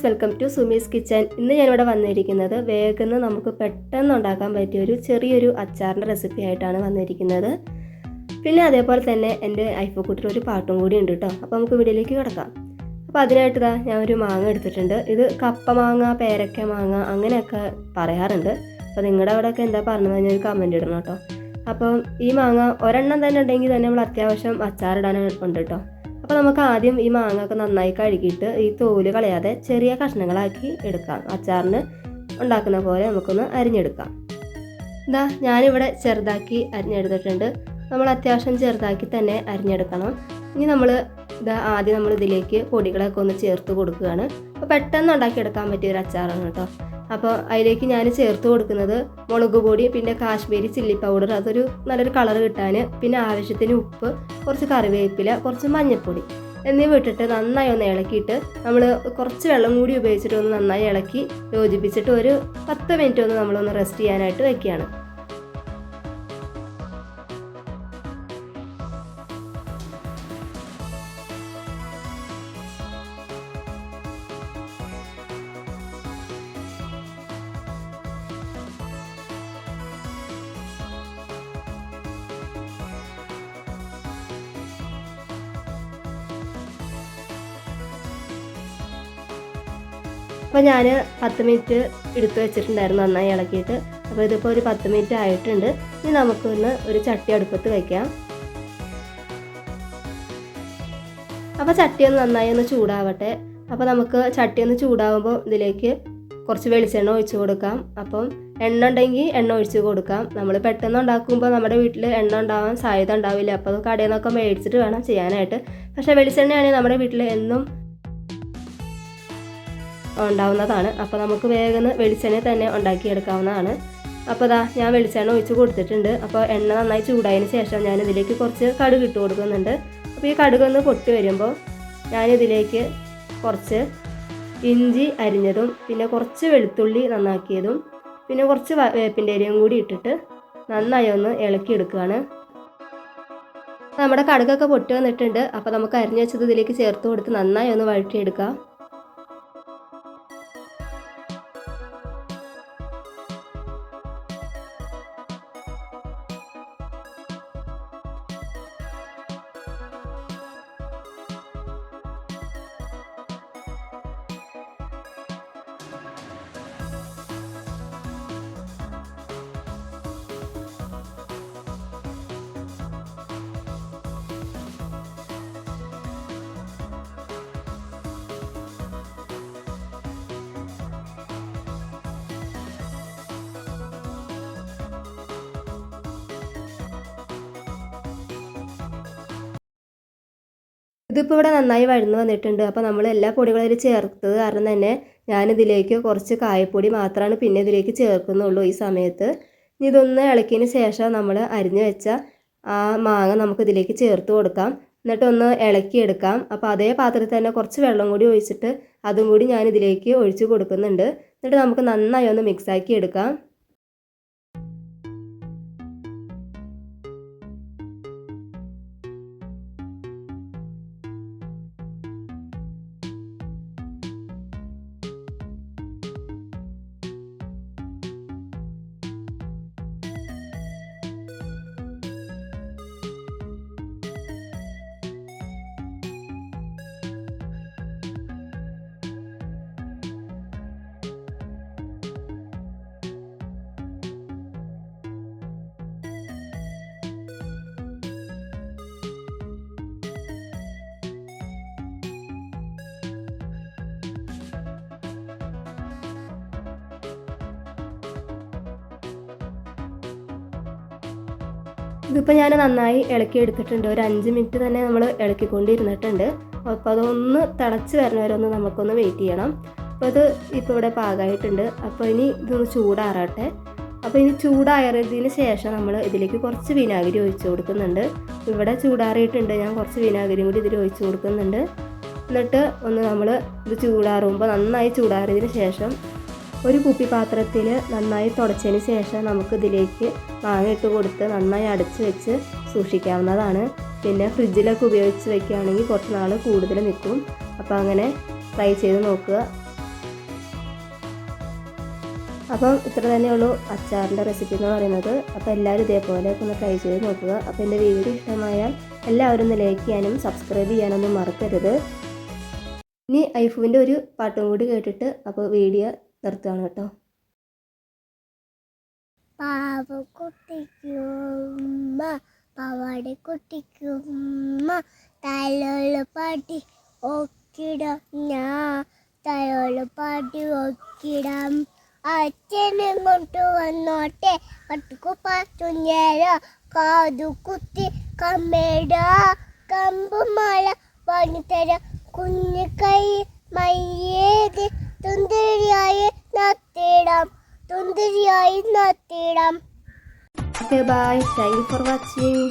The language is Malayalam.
Friends welcome to Sumi's kitchen. ഇന്ന് ഞാനിവിടെ വന്നിരിക്കുന്നത് വേഗം നമുക്ക് പെട്ടെന്ന് ഉണ്ടാക്കാൻ പറ്റിയ ഒരു ചെറിയൊരു അച്ചാറിന്റെ റെസിപ്പി ആയിട്ടാണ് വന്നിരിക്കുന്നത്. പിന്നെ അതേപോലെ തന്നെ എന്റെ ഐഫോക്കൂട്ടിൽ ഒരു പാട്ടും കൂടി ഉണ്ട് കേട്ടോ അപ്പോൾ നമുക്ക് വീഡിയോയിലേക്ക് കിടക്കാം. അപ്പോൾ അതിനായിട്ട് ഇതാ ഞാൻ ഒരു മാങ്ങ എടുത്തിട്ടുണ്ട്. ഇത് കപ്പ മാങ്ങ പേരക്ക മാങ്ങ അങ്ങനെയൊക്കെ പറയാറുണ്ട്. അപ്പോൾ നിങ്ങളുടെ അവിടെയൊക്കെ എന്താ പറഞ്ഞത് ഞാൻ ഒരു കമന്റ് ഇടണം കേട്ടോ അപ്പം ഈ മാങ്ങ ഒരെണ്ണം തന്നെ ഉണ്ടെങ്കിൽ തന്നെ നമ്മൾ അത്യാവശ്യം അച്ചാറിടാൻ ഉണ്ട് കേട്ടോ അപ്പോൾ നമുക്ക് ആദ്യം ഈ മാങ്ങയൊക്കെ നന്നായി കഴുകിയിട്ട് ഈ തോൽ കളയാതെ ചെറിയ കഷ്ണങ്ങളാക്കി എടുക്കാം. അച്ചാറിന് ഉണ്ടാക്കുന്ന പോലെ നമുക്കൊന്ന് അരിഞ്ഞെടുക്കാം. ഇതാ ഞാനിവിടെ ചെറുതാക്കി അരിഞ്ഞെടുത്തിട്ടുണ്ട്. നമ്മൾ അത്യാവശ്യം ചെറുതാക്കി തന്നെ അരിഞ്ഞെടുക്കണം. ഇനി നമ്മൾ ഇതാ ആദ്യം നമ്മൾ ഇതിലേക്ക് പൊടികളൊക്കെ ഒന്ന് ചേർത്ത് കൊടുക്കുകയാണ്. അപ്പോൾ പെട്ടെന്ന് ഉണ്ടാക്കിയെടുക്കാൻ പറ്റിയ ഒരു അച്ചാറാണ് കേട്ടോ. അപ്പോൾ അതിലേക്ക് ഞാൻ ചേർത്ത് കൊടുക്കുന്നത് മുളക് പൊടി പിന്നെ കാശ്മീരി ചില്ലി പൗഡർ അതൊരു നല്ലൊരു കളർ കിട്ടാൻ പിന്നെ ആവശ്യത്തിന് ഉപ്പ് കുറച്ച് കറിവേപ്പില കുറച്ച് മഞ്ഞൾപ്പൊടി എന്നിവ ഇട്ടിട്ട് നന്നായി ഒന്ന് ഇളക്കിയിട്ട് നമ്മൾ കുറച്ച് വെള്ളം കൂടി ഉപയോഗിച്ചിട്ട് ഒന്ന് നന്നായി ഇളക്കി യോജിപ്പിച്ചിട്ട് ഒരു പത്ത് മിനിറ്റ് ഒന്ന് നമ്മളൊന്ന് റെസ്റ്റ് ചെയ്യാനായിട്ട് വെക്കുകയാണ്. അപ്പോൾ ഞാൻ പത്ത് മിനിറ്റ് എടുത്ത് വെച്ചിട്ടുണ്ടായിരുന്നു നന്നായി ഇളക്കിയിട്ട്. അപ്പോൾ ഇതിപ്പോൾ ഒരു പത്ത് മിനിറ്റ് ആയിട്ടുണ്ട്. ഇനി നമുക്കൊന്ന് ഒരു ചട്ടി അടുപ്പത്ത് വയ്ക്കാം അപ്പോൾ ചട്ടി ഒന്ന് നന്നായി ഒന്ന് ചൂടാവട്ടെ. അപ്പോൾ നമുക്ക് ചട്ടി ഒന്ന് ചൂടാവുമ്പോൾ ഇതിലേക്ക് കുറച്ച് വെളിച്ചെണ്ണ ഒഴിച്ചു കൊടുക്കാം. അപ്പം എണ്ണ ഉണ്ടെങ്കിൽ എണ്ണ ഒഴിച്ച് കൊടുക്കാം. നമ്മൾ പെട്ടെന്ന് ഉണ്ടാക്കുമ്പോൾ നമ്മുടെ വീട്ടിൽ എണ്ണ ഉണ്ടാവാൻ സാധ്യത ഉണ്ടാവില്ല. അപ്പോൾ കടയിൽ നിന്നൊക്കെ മേടിച്ചിട്ട് വേണം ചെയ്യാനായിട്ട്. പക്ഷേ വെളിച്ചെണ്ണയാണെങ്കിൽ നമ്മുടെ വീട്ടിൽ എന്നും ഉണ്ടാവുന്നതാണ്. അപ്പോൾ നമുക്ക് വേഗം വെളിച്ചെണ്ണ തന്നെ ഉണ്ടാക്കിയെടുക്കാവുന്നതാണ്. അപ്പോൾ ദാ ഞാൻ വെളിച്ചെണ്ണ ഒഴിച്ച് കൊടുത്തിട്ടുണ്ട്. അപ്പോൾ എണ്ണ നന്നായി ചൂടായതിന് ശേഷം ഞാൻ ഇതിലേക്ക് കുറച്ച് കടുക് ഇട്ട് കൊടുക്കുന്നുണ്ട്. അപ്പോൾ ഈ കടുക് ഒന്ന് പൊട്ടി വരുമ്പോൾ ഞാനിതിലേക്ക് കുറച്ച് ഇഞ്ചി അരിഞ്ഞതും പിന്നെ കുറച്ച് വെളുത്തുള്ളി നന്നാക്കിയതും പിന്നെ കുറച്ച് വേപ്പിന്റെ ഇലയും കൂടി ഇട്ടിട്ട് നന്നായി ഒന്ന് ഇളക്കിയെടുക്കുകയാണ് നമ്മുടെ കടുകൊക്കെ പൊട്ടി വന്നിട്ടുണ്ട്. അപ്പോൾ നമുക്ക് അരിഞ്ഞു വെച്ചത് ഇതിലേക്ക് ചേർത്ത് കൊടുത്ത് നന്നായി ഒന്ന് വഴറ്റിയെടുക്കാം. ഇതിപ്പോൾ ഇവിടെ നന്നായി വഴന്നു വന്നിട്ടുണ്ട്. അപ്പോൾ നമ്മൾ എല്ലാ പൊടികളും ഇതിൽ ചേർത്തത് കാരണം തന്നെ ഞാനിതിലേക്ക് കുറച്ച് കായപ്പൊടി മാത്രമാണ് പിന്നെ ഇതിലേക്ക് ചേർക്കുന്നുള്ളൂ ഈ സമയത്ത്. ഇനി ഇതൊന്ന് ഇളക്കിയതിന് ശേഷം നമ്മൾ അരിഞ്ഞു വെച്ച ആ മാങ്ങ നമുക്ക് ഇതിലേക്ക് ചേർത്ത് കൊടുക്കാം. എന്നിട്ടൊന്ന് ഇളക്കിയെടുക്കാം അപ്പോൾ അതേ പാത്രത്തിൽ തന്നെ കുറച്ച് വെള്ളം കൂടി ഒഴിച്ചിട്ട് അതും കൂടി ഞാൻ ഇതിലേക്ക് ഒഴിച്ച് കൊടുക്കുന്നുണ്ട്. എന്നിട്ട് നമുക്ക് നന്നായി ഒന്ന് മിക്സാക്കി എടുക്കാം. ഇതിപ്പോൾ ഞാൻ നന്നായി ഇളക്കി എടുത്തിട്ടുണ്ട്. ഒരു അഞ്ച് മിനിറ്റ് തന്നെ നമ്മൾ ഇളക്കിക്കൊണ്ടിരുന്നിട്ടുണ്ട്. അപ്പോൾ അതൊന്ന് തിളച്ച് വരണവരെ ഒന്ന് നമുക്കൊന്ന് വെയിറ്റ് ചെയ്യണം. അപ്പോൾ അത് ഇപ്പോൾ ഇവിടെ പാകമായിട്ടുണ്ട് അപ്പോൾ ഇനി ഇതൊന്ന് ചൂടാറട്ടെ. അപ്പോൾ ഇനി ചൂടായതിന് ശേഷം നമ്മൾ ഇതിലേക്ക് കുറച്ച് വിനാഗിരി ഒഴിച്ചു കൊടുക്കുന്നുണ്ട്. ഇവിടെ ചൂടാറിയിട്ടുണ്ട്. ഞാൻ കുറച്ച് വിനാഗിരിയും കൂടി ഇതിൽ ഒഴിച്ചു കൊടുക്കുന്നുണ്ട്. എന്നിട്ട് ഒന്ന് നമ്മൾ ഇത് ചൂടാറുമ്പോൾ നന്നായി ചൂടാറിയതിന് ശേഷം ഒരു കുപ്പി പാത്രത്തിൽ നന്നായി തുടച്ചതിന് ശേഷം നമുക്കിതിലേക്ക് മാങ്ങ ഇട്ട് കൊടുത്ത് നന്നായി അടച്ച് വെച്ച് സൂക്ഷിക്കാവുന്നതാണ്. പിന്നെ ഫ്രിഡ്ജിലൊക്കെ ഉപയോഗിച്ച് വെക്കുകയാണെങ്കിൽ കുറച്ച് നാൾ കൂടുതൽ നിൽക്കും. അപ്പോൾ അങ്ങനെ ട്രൈ ചെയ്ത് നോക്കുക. അപ്പം ഇത്ര തന്നെയുള്ളൂ അച്ചാറിന്റെ റെസിപ്പി എന്ന് പറയുന്നത്. അപ്പോൾ എല്ലാവരും ഇതേപോലെ ഒന്ന് ട്രൈ ചെയ്ത് നോക്കുക. അപ്പോൾ എന്റെ വീഡിയോ ഇഷ്ടമായാൽ എല്ലാവരും ഒന്ന് ലൈക്ക് ചെയ്യാനും സബ്സ്ക്രൈബ് ചെയ്യാനൊന്നും മറക്കരുത്. ഇനി ഐഫുവിന്റെ ഒരു പാട്ടും കൂടി കേട്ടിട്ട് അപ്പോൾ വീഡിയോ നിർത്തുകയാണ് കേട്ടോ. പാവക്കുട്ടിക്കുമ്മ പാവാടിക്കുട്ടിക്കുമ്മ തലോൾ പാട്ടി ഒക്കിടം. ഞാൻ തലോൾ പാട്ടി ഒക്കിടം. അച്ഛനും കൊണ്ട് വന്നോട്ടെ. കട്ടുക്കുപ്പാറ്റുഞ്ഞേര കാതു കുത്തി കമ്മേട. കമ്പുമാല പണിത്തര കുഞ്ഞു കൈ മയ്യേത് തുന്തിരിയായി നത്തിടാം okay bye thank you for watching